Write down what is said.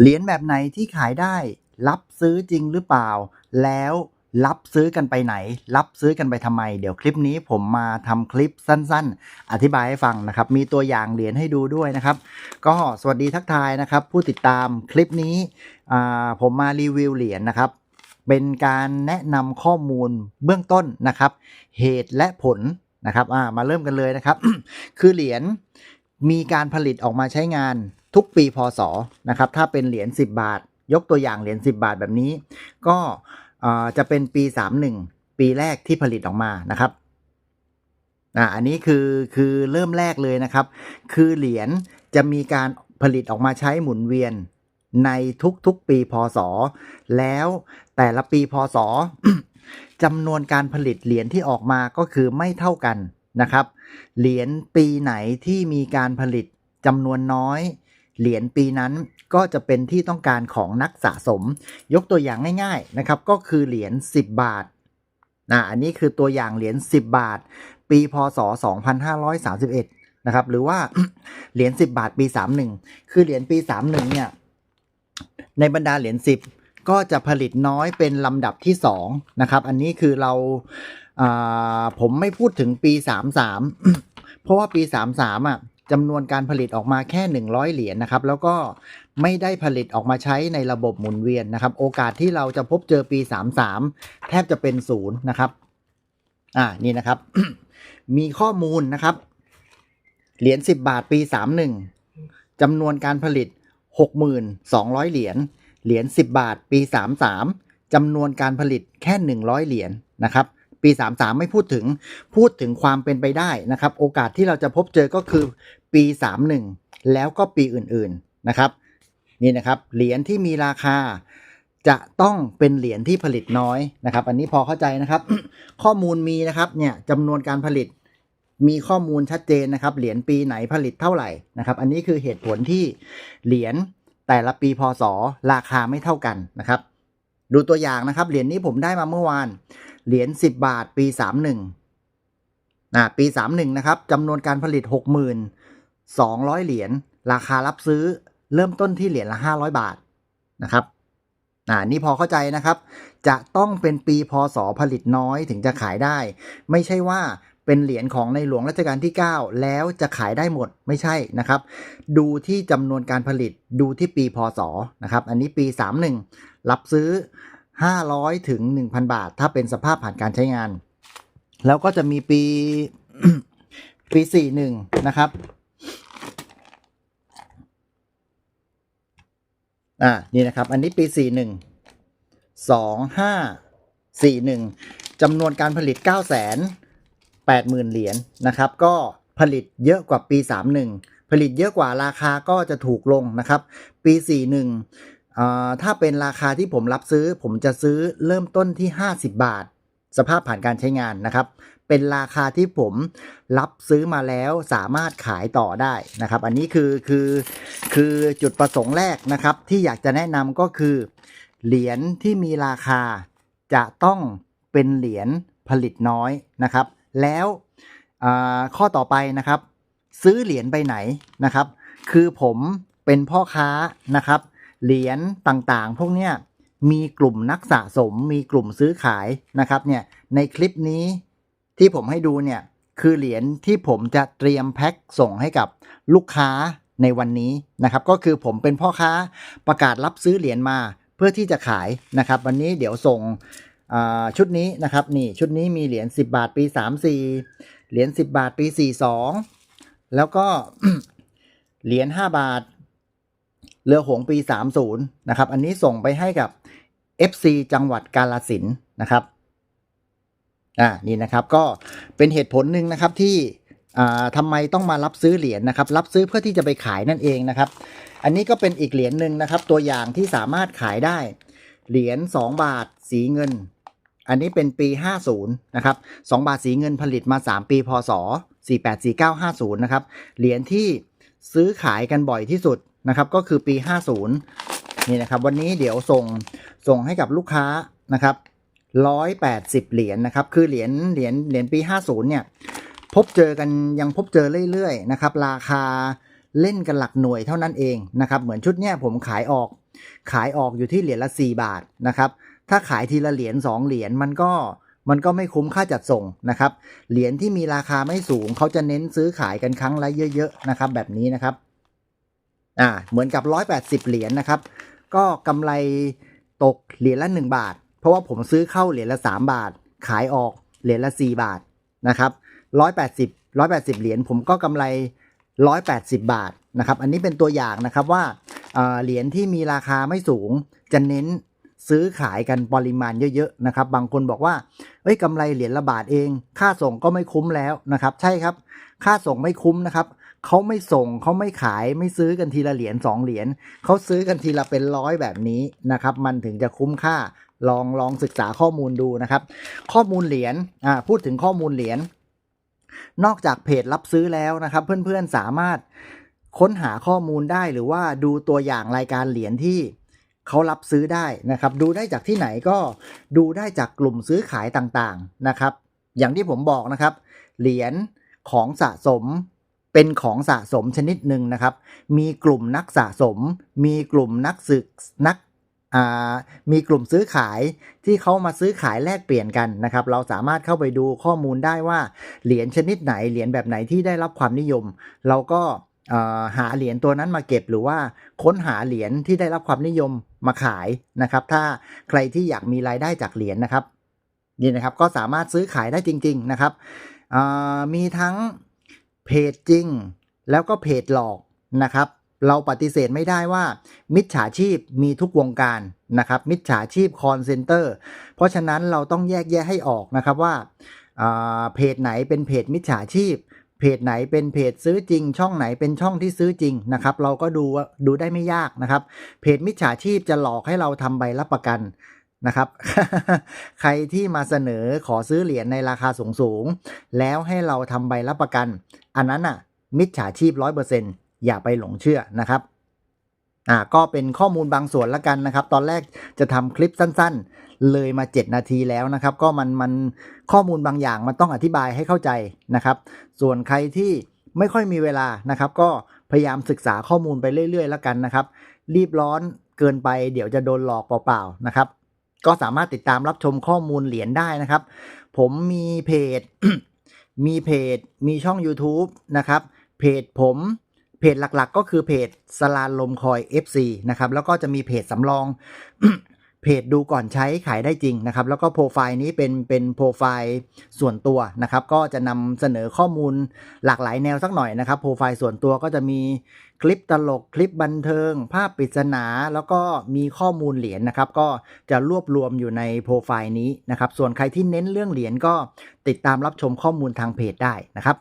เหรียญแบบไหนที่ขายได้ รับซื้อจริงหรือเปล่า แล้วรับซื้อกันไปไหน รับซื้อกันไปทำไม เดี๋ยวคลิปนี้ผมมาทำคลิปสั้นๆ อธิบายให้ฟังนะครับ มีตัวอย่างเหรียญให้ดูด้วยนะครับ ก็สวัสดีทักทายนะครับ ผู้ติดตามคลิปนี้ผมมารีวิวเหรียญนะครับ เป็นการแนะนำข้อมูลเบื้องต้นนะครับ เหตุและผลนะครับมาเริ่มกันเลยนะครับ คือเหรียญมีการผลิตออกมาใช้งาน ทุกปีพศนะครับ ถ้าเป็นเหรียญ10 บาท ยกตัวอย่างเหรียญ10 บาทแบบนี้ ก็จะเป็นปี 31 ปีแรกที่ผลิตออกมานะครับอ่าอันนี้คือคือเริ่มแรกเลยนะครับ คือเหรียญจะมีการผลิตออกมาใช้หมุนเวียนในทุกๆปีพศ แล้วแต่ละปีพศจำนวนการผลิตเหรียญที่ออกมาก็คือไม่เท่ากันนะครับ เหรียญปีไหนที่มีการผลิตจำนวนน้อย เหรียญปีนั้นก็จะเป็นที่ต้องการของนักสะสม ยกตัวอย่างง่ายๆนะครับ ก็คือเหรียญ10 บาทนะอันนี้คือตัวอย่างเหรียญ10 บาท ปีพศ 2531นะครับหรือว่าเหรียญ10 บาทปี 31 คือเหรียญปี 31เนี่ยในบรรดาเหรียญ10 ก็จะผลิตน้อยเป็นลำดับที่2นะครับอันนี้คือเราาผมไม่พูดถึงปี 33 เพราะว่าปี 33อะ จำนวนการผลิตออกมาแค่ 100 เหรียญนะครับ แล้วก็ไม่ได้ผลิตออกมาใช้ในระบบหมุนเวียนนะครับ โอกาสที่เราจะพบเจอปี 33 แทบจะเป็นศูนย์นะครับ อ่านี่นะครับ มีข้อมูลนะครับ เหรียญ10 บาทปี 31จำนวนการผลิต 6,200 เหรียญเหรียญ10 บาทปี 33จำนวนการผลิตแค่ 100 เหรียญนะครับปี 33 ไม่พูดถึงพูดถึงความเป็นไปได้นะครับ โอกาสที่เราจะพบเจอก็คือ ปี 31 แล้วก็ปีอื่นๆนะครับนี่นะครับเหรียญที่มีราคาจะต้องเป็นเหรียญที่ผลิตน้อยนะครับ อันนี้พอเข้าใจนะครับ ข้อมูลมีนะครับเนี่ยจำนวนการผลิตมีข้อมูลชัดเจนนะครับ เหรียญปีไหนผลิตเท่าไหร่นะครับ อันนี้คือเหตุผลที่เหรียญแต่ละปีพศราคาไม่เท่ากันนะครับ ดูตัวอย่างนะครับ เหรียญนี้ผมได้มาเมื่อวาน เหรียญ10 บาทปี 31นะปี 31นะครับจำนวนการผลิต 200 เหรียญราคารับซื้อเริ่มต้นที่เหรียญละ 500 บาทนะครับอ่านี่พอเข้าใจนะครับ จะต้องเป็นปีพศผลิตน้อยถึงจะขายได้ ไม่ใช่ว่าเป็นเหรียญของในหลวงรัชกาลที่ 9 แล้วจะขายได้หมดไม่ใช่นะครับ ดูที่จำนวนการผลิตดูที่ปีพศนะครับ อันนี้ปี 31 รับซื้อ 500ถึง1,000 บาท ถ้าเป็นสภาพผ่านการใช้งาน แล้วก็จะมีปีปี 41 นะครับ อ่านี่นะครับ อันนี้ปี 41 2541จำนวนการผลิต 9 8 0 0 0 0 เหรียญนะครับ ก็ผลิตเยอะกว่าปี 31 ผลิตเยอะกว่าราคาก็จะถูกลงนะครับ ปี 41อ่าถ้าเป็นราคาที่ผมรับซื้อ ผมจะซื้อเริ่มต้นที่ 50 บาท สภาพผ่านการใช้งานนะครับ เป็นราคาที่ผมรับซื้อมาแล้วสามารถขายต่อได้นะครับ อันนี้คือคือคือจุดประสงค์แรกนะครับ ที่อยากจะแนะนำก็คือ เหรียญที่มีราคาจะต้องเป็นเหรียญผลิตน้อยนะครับ แล้วข้อต่อไปนะครับ ซื้อเหรียญไปไหนนะครับ คือผมเป็นพ่อค้านะครับ เหรียญต่างๆ พวกเนี้ย มีกลุ่มนักสะสม มีกลุ่มซื้อขายนะครับเนี่ยในคลิปนี้ที่ผมให้ดูเนี่ยคือเหรียญที่ผมจะเตรียมแพ็คส่งให้กับลูกค้าในวันนี้นะครับ ก็คือผมเป็นพ่อค้าประกาศรับซื้อเหรียญมาเพื่อที่จะขายนะครับ วันนี้เดี๋ยวส่งชุดนี้นะครับนี่ชุดนี้มีเหรียญ10 บาทปี 34 เหรียญ10 บาทปี 42 แล้วก็เหรียญ5บาท เรือหงส์ปี 30นะครับอันนี้ส่งไปให้กับ FC จังหวัดกาลสินนะครับอ่านี่นะครับก็เป็นเหตุผลหนึ่งนะครับที่อ่าทำไมต้องมารับซื้อเหรียญนะครับ รับซื้อเพื่อที่จะไปขายนั่นเองนะครับ อันนี้ก็เป็นอีกเหรียญหนึ่งนะครับ ตัวอย่างที่สามารถขายได้ เหรียญ2บาทสีเงิน อันนี้เป็นปี 50นะครับ2บาทสีเงินผลิตมา 3 ปีพศ484950นะครับเหรียญที่ซื้อขายกันบ่อยที่สุดนะครับ ก็คือปี 50นี่นะครับ วันนี้เดี๋ยวส่ง ส่งให้กับลูกค้านะครับ180เหรียญนะครับ คือเหรียญเหรียญเหรียญปี50เนี่ย พบเจอกันยังพบเจอเรื่อยๆนะครับ ราคาเล่นกันหลักหน่วยเท่านั้นเองนะครับ เหมือนชุดเนี้ยผมขายออก ขายออกอยู่ที่เหรียญละ4บาทนะครับ ถ้าขายทีละเหรียญ2เหรียญมันก็มันก็ไม่คุ้มค่าจัดส่งนะครับ เหรียญที่มีราคาไม่สูงเขาจะเน้นซื้อขายกันครั้งละเยอะๆนะครับ แบบนี้นะครับ อ่า เหมือนกับ 180 เหรียญนะครับ ก็กำไร ตกเหรียญละ 1 บาท เพราะว่าผมซื้อเข้าเหรียญละ 3 บาท ขายออกเหรียญละ 4 บาทนะครับ180 180 เหรียญผมก็กำไร 180 บาทนะครับ อันนี้เป็นตัวอย่างนะครับว่าเอ่อเหรียญที่มีราคาไม่สูงจะเน้นซื้อขายกันปริมาณเยอะๆนะครับ บางคนบอกว่าเอ้ยกำไรเหรียญละบาทเอง ค่าส่งก็ไม่คุ้มแล้วนะครับ ใช่ครับ ค่าส่งไม่คุ้มนะครับ เขาไม่ส่งเขาไม่ขายไม่ซื้อกันทีละเหรียญสองเหรียญเขาซื้อกันทีละเป็นร้อยแบบนี้นะครับ มันถึงจะคุ้มค่าลองลองศึกษาข้อมูลดูนะครับ ข้อมูลเหรียญอ่าพูดถึงข้อมูลเหรียญนอกจากเพจรับซื้อแล้วนะครับ เพื่อนๆสามารถค้นหาข้อมูลได้หรือว่าดูตัวอย่างรายการเหรียญที่เขารับซื้อได้นะครับ ดูได้จากที่ไหนก็ดูได้จากกลุ่มซื้อขายต่างๆนะครับ อย่างที่ผมบอกนะครับ เหรียญของสะสม เป็นของสะสมชนิดหนึ่งนะครับ มีกลุ่มนักสะสม มีกลุ่มนักศึกนักมีกลุ่มซื้อขายที่เขามาซื้อขายแลกเปลี่ยนกันนะครับ เราสามารถเข้าไปดูข้อมูลได้ว่าเหรียญชนิดไหนเหรียญแบบไหนที่ได้รับความนิยม เราก็หาเหรียญตัวนั้นมาเก็บหรือว่าค้นหาเหรียญที่ได้รับความนิยมมาขายนะครับ ถ้าใครที่อยากมีรายได้จากเหรียญนะครับนี่นะครับก็สามารถซื้อขายได้จริง ๆนะครับมีทั้ง เพจจริง แล้วก็เพจหลอกนะครับ เราปฏิเสธไม่ได้ว่า มิจฉาชีพมีทุกวงการนะครับ มิจฉาชีพคอนเซนเตอร์เพราะฉะนั้นเราต้องแยกแยะให้ออกนะครับว่าเพจไหนเป็นเพจมิจฉาชีพ เพจไหนเป็นเพจซื้อจริง ช่องไหนเป็นช่องที่ซื้อจริงนะครับ เราก็ดูดูได้ไม่ยากนะครับ เพจมิจฉาชีพจะหลอกให้เราทำใบรับประกัน นะครับ ใครที่มาเสนอขอซื้อเหรียญในราคาสูงสูงแล้วให้เราทำใบรับประกัน อันนั้นอะ มิจฉาชีพร้อยเปอร์เซ็นอย่าไปหลงเชื่อนะครับอ่าก็เป็นข้อมูลบางส่วนละกันนะครับ ตอนแรกจะทำคลิปสั้นๆ เลยมา 7 นาทีแล้วนะครับ ก็มันมันข้อมูลบางอย่างมันต้องอธิบายให้เข้าใจนะครับ ส่วนใครที่ไม่ค่อยมีเวลานะครับ ก็พยายามศึกษาข้อมูลไปเรื่อยๆ แล้วกันนะครับ รีบร้อนเกินไปเดี๋ยวจะโดนหลอกเปล่าๆนะครับ ก็สามารถติดตามรับชมข้อมูลเหรียญได้นะครับ ผมมีเพจ มีเพจ มีช่อง YouTube นะครับ เพจผมเพจหลักๆ ก็คือเพจสลานลมคอย FC นะครับ แล้วก็จะมีเพจสำรอง เพจดูก่อนใช้ขายได้จริงนะครับ แล้วก็โปรไฟล์นี้เป็นเป็นโปรไฟล์ส่วนตัวนะครับ ก็จะนำเสนอข้อมูลหลากหลายแนวสักหน่อยนะครับ โปรไฟล์ส่วนตัวก็จะมีคลิปตลกคลิปบันเทิง ภาพปริศนา แล้วก็มีข้อมูลเหรียญนะครับ ก็จะรวบรวมอยู่ในโปรไฟล์นี้นะครับ ส่วนใครที่เน้นเรื่องเหรียญก็ติดตามรับชมข้อมูลทางเพจได้นะครับ